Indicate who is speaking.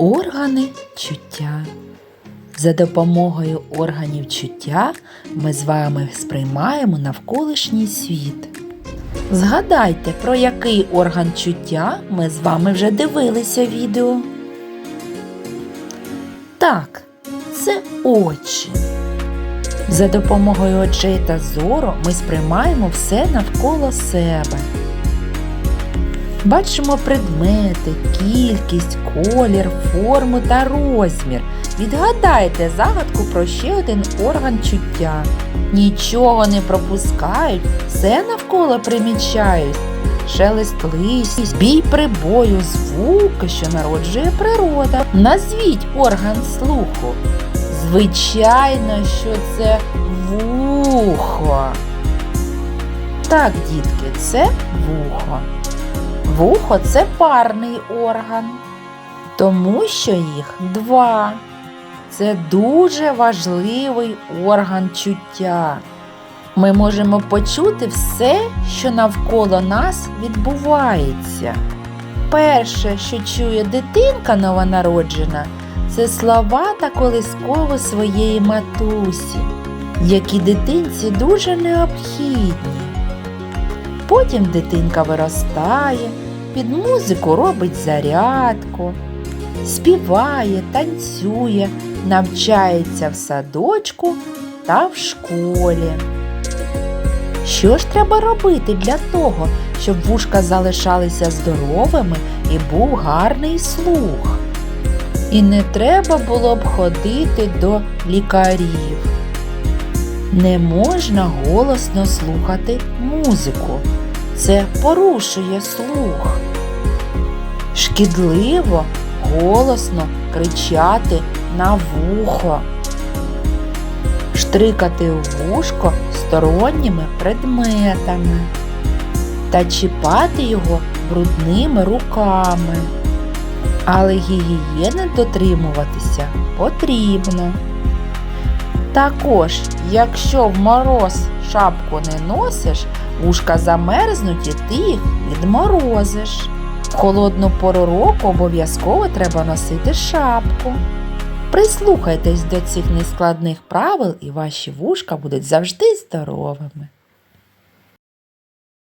Speaker 1: Органи чуття. За допомогою органів чуття ми з вами сприймаємо навколишній світ. Згадайте, про який орган чуття ми з вами вже дивилися відео. Так, це очі. За допомогою очей та зору ми сприймаємо все навколо себе. Бачимо предмети, кількість, колір, форму та розмір. Відгадайте загадку про ще один орган чуття. Нічого не пропускають, все навколо примічають. Шелест листя, бій прибою, звуки, що народжує природа. Назвіть орган слуху. Звичайно, що це вухо. Так, дітки, це вухо. Вухо це парний орган, тому що їх два. Це дуже важливий орган чуття. Ми можемо почути все, що навколо нас відбувається. Перше, що чує дитинка новонароджена, це слова та колисково своєї матусі, які дитинці дуже необхідні. Потім дитинка виростає, під музику робить зарядку, співає, танцює, навчається в садочку та в школі. Що ж треба робити для того, щоб вушка залишалися здоровими і був гарний слух? І не треба було б ходити до лікарів. Не можна голосно слухати музику. Це порушує слух. Шкідливо голосно кричати на вухо, штрикати у вушко сторонніми предметами та чіпати його брудними руками. Але гігієни дотримуватися потрібно. Також, якщо в мороз шапку не носиш, вушка замерзнуть і ти їх відморозиш. В холодну пору року обов'язково треба носити шапку. Прислухайтесь до цих нескладних правил і ваші вушка будуть завжди здоровими.